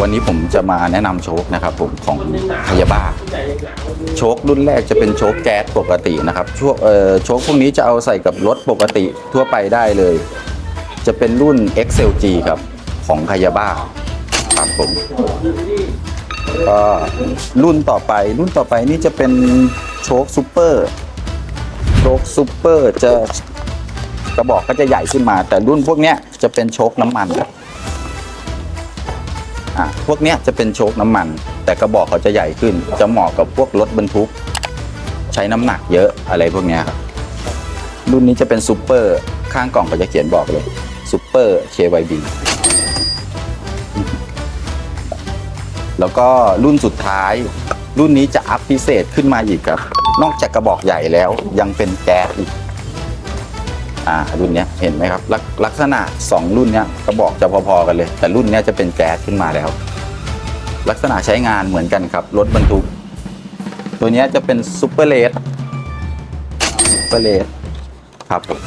วันนี้ผมจะมาแนะนำโชคนะครับผมของพยาบาโชครุ่นแรกจะเป็นโชคแก๊สปกตินะครับช่วงเอ่อโชคพวกนี้จะเอาใส่กับรถปกติทั่วไปได้เลย จะเป็นรุ่น XLG ครับของพยาบาครับผมก็รุ่นต่อไปรุ่นต่อไปนี่จะเป็นโชคซูเปอร์โชคซูเปอร์จะกระบอกก็จะใหญ่ขึ้นมา แต่รุ่นพวกเนี้ยจะเป็นโชคน้ำมันครับ อะพวกเนี้ยจะเป็นโชคน้ำมัน แต่กระบอกเขาจะใหญ่ขึ้น จะเหมาะกับพวกรถบรรทุก ใช้น้ำหนักเยอะอะไรพวกเนี้ยครับรุ่นนี้จะเป็นซูเปอร์ข้างกล่องก็จะเขียนบอกเลยซูเปอร์ KYB แล้วก็รุ่นสุดท้าย รุ่นนี้จะอัพพิเศษขึ้นมาอีกครับ นอกจากกระบอกใหญ่แล้วยังเป็นแก๊สอีก อ่ารุ่นเนี้ยเห็นไหมครับลักลักษณะ 2 รุ่นเนี้ยกระบอกจะพอๆกันเลย แต่รุ่นเนี้ยจะเป็นแก๊สขึ้นมาแล้ว ลักษณะใช้งานเหมือนกันครับรถบรรทุก ตัวเนี้ยจะเป็นซูเปอร์เลสซูเปอร์เลสครับผม